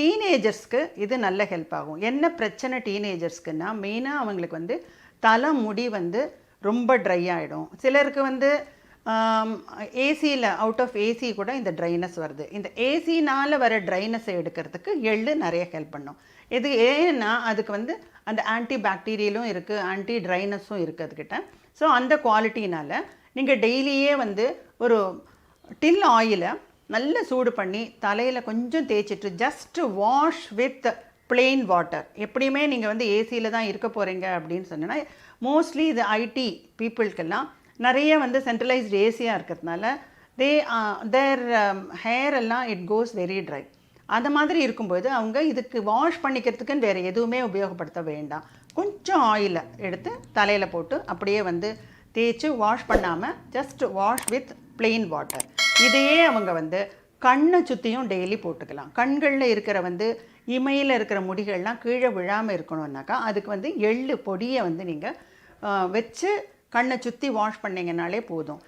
டீனேஜர்ஸ்க்கு இது நல்ல ஹெல்ப் ஆகும். என்ன பிரச்சனை டீனேஜர்ஸ்க்குன்னா மெயினாக அவங்களுக்கு வந்து தலை முடி வந்து ரொம்ப ட்ரை ஆகிடும் சிலருக்கு வந்து ஏசியில் அவுட் ஆஃப் ஏசி கூட இந்த ட்ரைனஸ் வருது. இந்த ஏசினால் வர ட்ரைனஸை எடுக்கிறதுக்கு எள்ளு நிறைய ஹெல்ப் பண்ணும். இது ஏன்னா அதுக்கு வந்து அந்த ஆன்டி பாக்டீரியலும் இருக்குது ஆன்டி ட்ரைனஸும் இருக்குது அதுக்கிட்ட. ஸோ அந்த குவாலிட்டினால் நீங்கள் டெய்லியே வந்து ஒரு டில் ஆயிலை நல்ல சூடு பண்ணி தலையில் கொஞ்சம் தேய்ச்சிட்டு just wash with plain water எப்படியுமே நீங்கள் வந்து ஏசியில் தான் இருக்க போகிறீங்க அப்படின்னு சொன்னேன்னா மோஸ்ட்லி இது ஐடி பீப்புளுக்கெல்லாம் நிறைய வந்து சென்ட்ரலைஸ்டு ஏசியாக இருக்கிறதுனால தே தேர் ஹேர் எல்லாம் இட் கோஸ் வெரி ட்ரை அந்த மாதிரி இருக்கும்போது அவங்க இதுக்கு வாஷ் பண்ணிக்கிறதுக்குன்னு வேறு எதுவுமே உபயோகப்படுத்த வேண்டாம். கொஞ்சம் ஆயிலை எடுத்து தலையில் போட்டு அப்படியே வந்து தேய்ச்சி வாஷ் பண்ணாமல் just wash with plain water இதையே அவங்க வந்து கண்ணை சுற்றியும் டெய்லி போட்டுக்கலாம். கண்களில் இருக்கிற வந்து இமையில் இருக்கிற முடிகள்லாம் கீழே விழாமல் இருக்கணும்னாக்கா அதுக்கு வந்து எள்ளு பொடியை வந்து நீங்கள் வச்சு கண்ணை சுற்றி வாஷ் பண்ணிங்கனாலே போதும்.